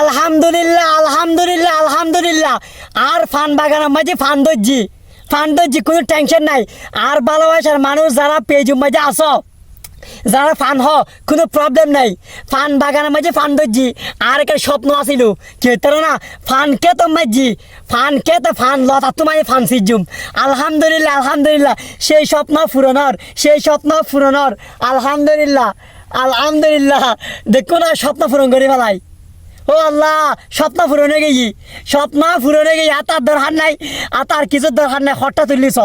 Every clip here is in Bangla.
আলহামদুলিল্লাহ আলহামদুলিল্লাহ আলহামদুলিল্লাহ। আর ফান বাগানের মাঝে ফান ধরছি ফান ধরছি, কোনো টেনশন নাই। আর ভালোবাসার মানুষ যারা পেজুর মাঝে আসো যারা ফান হ, কোনো প্রবলেম নাই। ফান বাগানের মাঝে ফান ধরছি, আর একটা স্বপ্ন আছিল কেতর না ফান কে তো মাঝি ফান কে তো ফান লতা, তোমায় ফান সিজুম। আলহামদুলিল্লাহ আলহামদুলিল্লাহ, সেই স্বপ্ন পূরণর, সেই স্বপ্ন পূরণর। আলহামদুলিল্লাহ আলহামদুলিল্লাহ। দেখো না স্বপ্ন পূরণ করে ফেলাই ও আল্লাহ, স্বপ্ন পূরণে গেছি। স্বপ্ন পূরণে গেছি, আর তার দরকার নাই। আর তার কিছু দরকার নাই হঠাৎ তুলিস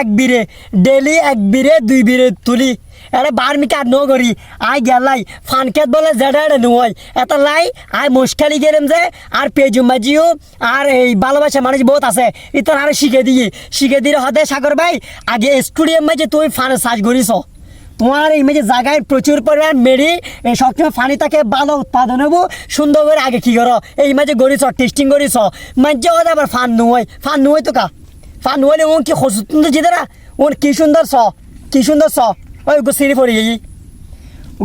এক বিরে ডেলি, এক বিরে, দুই বিরে তুলি। আরে বার্মিকা নো করি? আই গেলাই, ফানকেত বলে জেডা নয় এত লাই, আই মুশখালি গেলাম যে, আর পেজু মাজিও, আর এই ভালোবাসা মানুষ বহুত আছে। ইতার আরে শিখে দিয়ে শিখে দিয়ে হদে সাগর ভাই, আগে স্টুডিয়াম মাঝে তুই ফানে সাজ করিস। তোমার এই মেঝে জায়গায় প্রচুর পরিমাণ মেরি সবসময় পানি তাকে ভালো উৎপাদন হব। সুন্দর করে আগে কি করো? এই মাঝে গড়িছ টেস্টিং করিছ মাঝে ওদের আবার ফান নুয়। ফান নুয় তো কা? ফান নুয়ালে ওন কি সুন্দর যেতে না ওন কি সুন্দর স কি সুন্দর স ওই গো সিঁড়ি পড়ে গেছি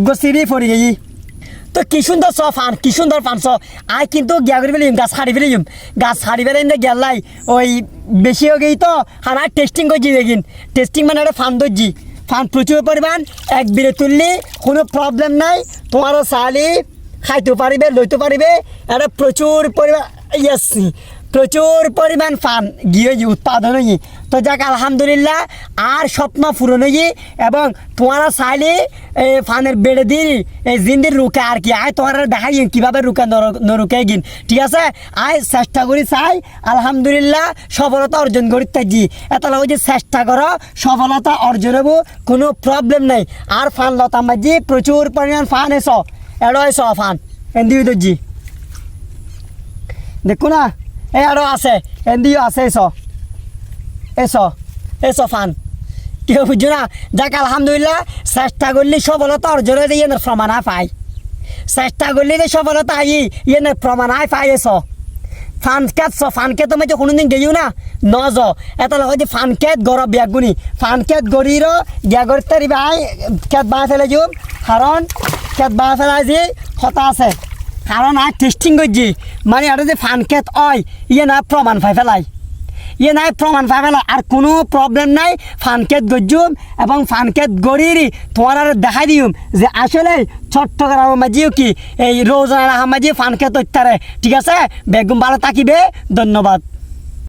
গো সিঁড়ি পড়ে গেছি তো কি সুন্দর স ফান, কি সুন্দর ফান স আই কিন্তু গিয়া করে ফেলিম, গাছ হারি ফেলিম। গাছ হারি ফেলে গেলাই ওই বেশি হয়ে গেই তো আর টেস্টিং করছি দেখিন। টেস্টিং মানে একটা ফান ধরছি। ফান প্রচুর পরিমাণ, এক বিড়ে তুললে কোনো প্রবলেম নাই। তোমারও চালি খাইতে পারিবে, লইতে পারিবে, এটা প্রচুর পরিমাণ ইয়াস প্রচুর পরিমাণ ফান গিয়ে উৎপাদন হয়ে তো যাক, আলহামদুলিল্লাহ, আর স্বপ্ন পূরণ হয়ে এবং তোমারা চাইলে এই ফানের বেড়ে দি এই জিন্দির রুকে আর কি। আয়, তোমার দেখাই কীভাবে রুকে নরুকে গিন। ঠিক আছে? আয়, চেষ্টা করি চাই, আলহামদুলিল্লাহ, সফলতা অর্জন করি তাজি এত লাগে যে চেষ্টা করো, সফলতা অর্জন হব, কোনো প্রবলেম নাই। আর ফান লতা মাঝি প্রচুর পরিমাণ ফান এস। এড়ো এস ফান। এন্দি জি দেখো না এই আরও আছে এন্দিও আছে, এস। S S fun. কেউ বুঝছ না, যাক, আলহামদুলিল্লাহ, চেষ্টা করলে সফলতা অর্জন ইয়ে প্রমাণ পাই চেষ্টা করলে যে সফলতা আই ইয়ে প্রমাণ পাই এস। ফান কেট চ ফান কেট মই কোনোদিন গেও না, ন য এটা লগে যে ফান কেট গর বেগুনি ফান কেট গরির গিয়া গরি তারি বাই কেট বাই ফেলে যাও কারণ কেট বাই ফেলাই যে, হতা আছে। কারণ আর টেস্টিং করছি মানে এটা যে ফান কেট অয় ইয়ে না প্রমাণ পাই ফেলাই ইয়ে নাই প্রমাণ পাই ফেলাই আর কোনো প্রবলেম নাই ফানকেত গজ্জুম, এবং ফানকেত গড়িরি তোমার আর দেখাই দিম যে আসলে চট্টগ্রাম মাঝিও কি, এই রোজানা মাঝি ফানকেত অত্যারে ঠিক আছে? বেগুম ভালো থাকিবে, ধন্যবাদ।